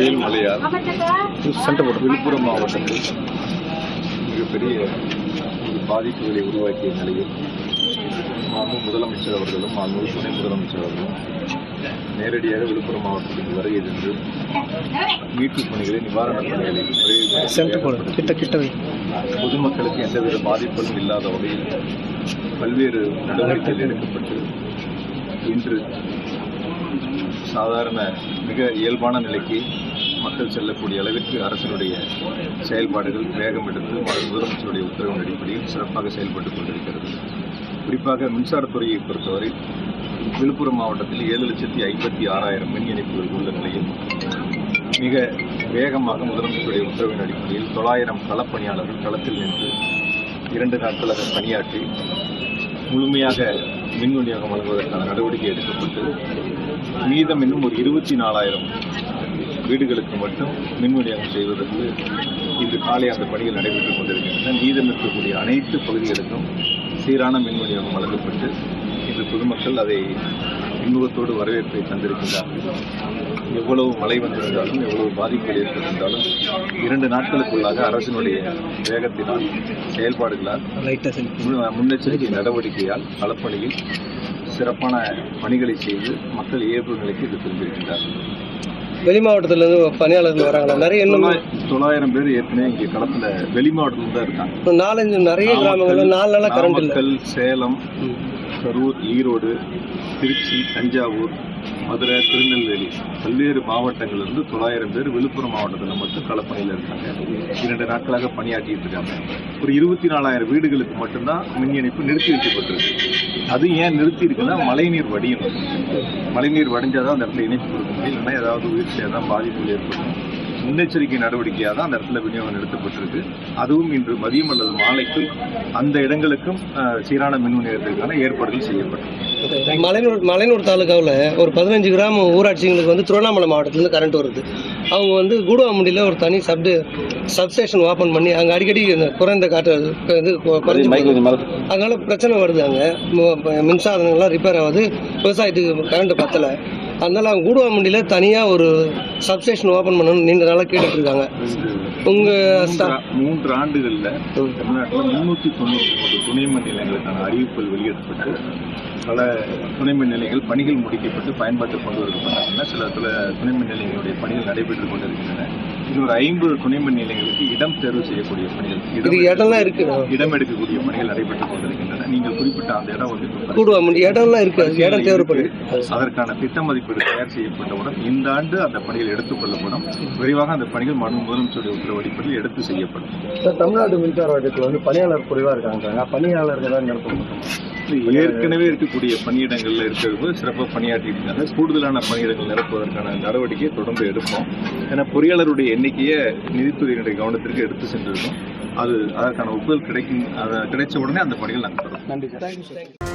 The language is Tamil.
புயல் மழையால் விழுப்புரம் மாவட்டத்தில் மிகப்பெரிய பாதிப்புகளை உருவாக்கிய நிலையில் மாண்பு முதலமைச்சர் அவர்களும் மாண்பு துணை முதலமைச்சர் அவர்களும் நேரடியாக விழுப்புரம் மாவட்டத்துக்கு வருகை சென்று மீட்புப் பணிகளை நிவாரணப் பணிகளை. பொதுமக்களுக்கு எந்தவித பாதிப்பும் இல்லாத வகையில் பல்வேறு நடவடிக்கைகள் எடுக்கப்பட்டு இன்று சாதாரண மிக இயல்பான நிலைக்கு மக்கள் செல்லக்கூடிய அளவிற்கு அரசினுடைய செயல்பாடுகள் வேகம் எடுத்து முதலமைச்சருடைய உத்தரவின் அடிப்படையில் சிறப்பாக செயல்பட்டுக் கொண்டிருக்கிறது. குறிப்பாக மின்சாரத்துறையை பொறுத்தவரை விழுப்புரம் மாவட்டத்தில் ஏழு லட்சத்தி ஐம்பத்தி ஆறாயிரம் மின் இணைப்புகள் உள்ள நிலையில் மிக வேகமாக முதலமைச்சருடைய உத்தரவின் அடிப்படையில் தொள்ளாயிரம் களப்பணியாளர்கள் களத்தில் நின்று இரண்டு நாட்களாக பணியாற்றி முழுமையாக மின் விநியோகம் வழங்குவதற்கான நடவடிக்கை எடுக்கப்பட்டு மீதம் இன்னும் ஒரு இருபத்தி நாலாயிரம் வீடுகளுக்கு மட்டும் மின் விநியோகம் செய்வதற்கு இன்று காலை அந்த பணிகள் நடைபெற்றுக் கொண்டிருக்கின்றன. மீதம் இருக்கக்கூடிய அனைத்து பகுதிகளுக்கும் சீரான மின் விநியோகம் வழங்கப்பட்டு இன்று பொதுமக்கள் அதை இன்முகத்தோடு வரவேற்பை தந்திருக்கின்றார்கள் எவ்வளவு மழை வந்திருந்தாலும் எவ்வளவு பாதிப்புகள் ஏற்பட்டிருந்தாலும் இரண்டு நாட்களுக்குள்ளாக அரசினுடைய வேகத்தினால் செயல்பாடுகளால் முன்னெச்சரிக்கை நடவடிக்கையால் களப்பணியில் சிறப்பான பணிகளை செய்து மக்கள் இயல்பு நிலைக்கு இது திரும்பியிருக்கின்றார்கள் வெளி மாவட்டத்துல இருந்து பணியாளர்கள் வராங்களா? நிறைய தொள்ளாயிரம் பேர் ஏற்கனவே இங்கே களத்துல வெளி மாவட்டத்தில் தான் இருக்காங்க. நாலஞ்சு நிறைய கிராமங்கள்ல நாலு நாளா கரண்ட் சேலம் கரூர் ஈரோடு திருச்சி தஞ்சாவூர் மதுரை திருநெல்வேலி பல்வேறு மாவட்டங்களிலிருந்து தொள்ளாயிரம் பேர் விழுப்புரம் மாவட்டத்தில் மட்டும் களப்பணியில் இருக்காங்க. இரண்டு நாட்களாக பணியாற்றிட்டு இருக்காங்க. ஒரு இருபத்தி நாலாயிரம் வீடுகளுக்கு மட்டும்தான் மின் இணைப்பு நிறுத்தி வைக்கப்பட்டிருக்கு. அது ஏன் நிறுத்தி இருக்குன்னா மழைநீர் வடியணும் மழைநீர் வடிஞ்சாதான் அந்த இடத்துல இணைப்பு கொடுக்க முடியும். இல்லைன்னா ஏதாவது உயிர் சேதம் பாதிப்புகள் ஏற்படும். முன்னெச்சரிக்கை நடவடிக்கையாக தான் அந்த இடத்துல விநியோகம் நிறுத்தப்பட்டிருக்கு. அதுவும் இன்று மதியம் அல்லது மாலைக்குள் அந்த இடங்களுக்கும் சீரான மின் விநியோகத்திற்கான ஏற்பாடுகள் செய்யப்பட்டது. மலையனூர் மலையனூர் தாலுகாவில் ஒரு பதினஞ்சு கிராம ஊராட்சிங்களுக்கு வந்து திருவண்ணாமலை மாவட்டத்துலேருந்து கரண்ட் வருது. அவங்க வந்து கூடுவாமுண்டியில் ஒரு தனி சப்டு சப்ஸ்டேஷன் ஓப்பன் பண்ணி அங்கே அடிக்கடி இந்த குறைந்த காற்று இது குறைஞ்சு. அதனால பிரச்சனை வருது அங்கே. மின்சாதனங்கள்லாம் ரிப்பேர் ஆகுது. விவசாயத்துக்கு கரண்ட் பத்தலை. அதனால அவங்க கூடுவாமுண்டியில் தனியாக ஒரு சப்ஸ்டேஷன் ஓப்பன் பண்ணணும்னு நீண்ட நாளாக கேட்டுட்டு இருக்காங்க உங்கள் மூன்று- ஆண்டுகளில் தமிழ்நாட்டில் முன்னூற்றி தொண்ணூற்றி துணை மின் நிலையங்களுக்கான அறிவிப்புகள் வெளியிடப்பட்டு பல துணை மின் நிலையங்கள் பணிகள் முடிக்கப்பட்டு பயன்பாட்டுக்கு கொண்டு வரப்பட்டாங்கன்னா சில இடத்துல துணை மின் நிலையங்களுடைய பணிகள் நடைபெற்றுக் கொண்டிருக்கின்றன. இன்னொரு ஐம்பது துணை மின் நிலையங்களுக்கு இடம் தேர்வு செய்யக்கூடிய பணிகள் இது இடம்லாம் இருக்கு. இடம் எடுக்கக்கூடிய பணிகள் நடைபெற்றுக் கொண்டிருக்கின்றன நீங்கள் குறிப்பிட்ட அந்த இடம் வந்து கூடுவாமுண்டி இடம்லாம் இருக்கு. இடம் தேவைப்படுது. அதற்கான திட்ட மதிப்பீடு தயார் செய்யப்பட்டவுடன் இந்த ஆண்டு அந்த பணிகள் எடுத்துக் கொள்ளப்படும் விரைவாக அந்த பணிகள் மனு முதலமைச்சருடைய உத்தரவு அடிப்படையில் எடுத்து செய்யப்படும். தமிழ்நாடு மின்சார வாரியத்தில் வந்து பணியாளர் குறைவாக இருக்காங்க பணியாளர்கள் தான் நிரப்ப ஏற்கனவே இருக்கக்கூடிய பணியிடங்கள்ல இருக்கிறது சிறப்பாக பணியாற்றிட்டு இருக்காங்க. கூடுதலான பணியிடங்கள் நிரப்புவதற்கான நடவடிக்கையை தொடர்ந்து எடுப்போம். ஏன்னா பொறியாளருடைய எண்ணிக்கையை நிதித்துறையினுடைய கவனத்திற்கு எடுத்து சென்றிருக்கோம். அது அதற்கான ஒப்புதல் கிடைக்கும் அதை கிடைச்ச உடனே அந்த பணிகள் நாங்கள் தொடரும். நன்றி சார். Thank you sir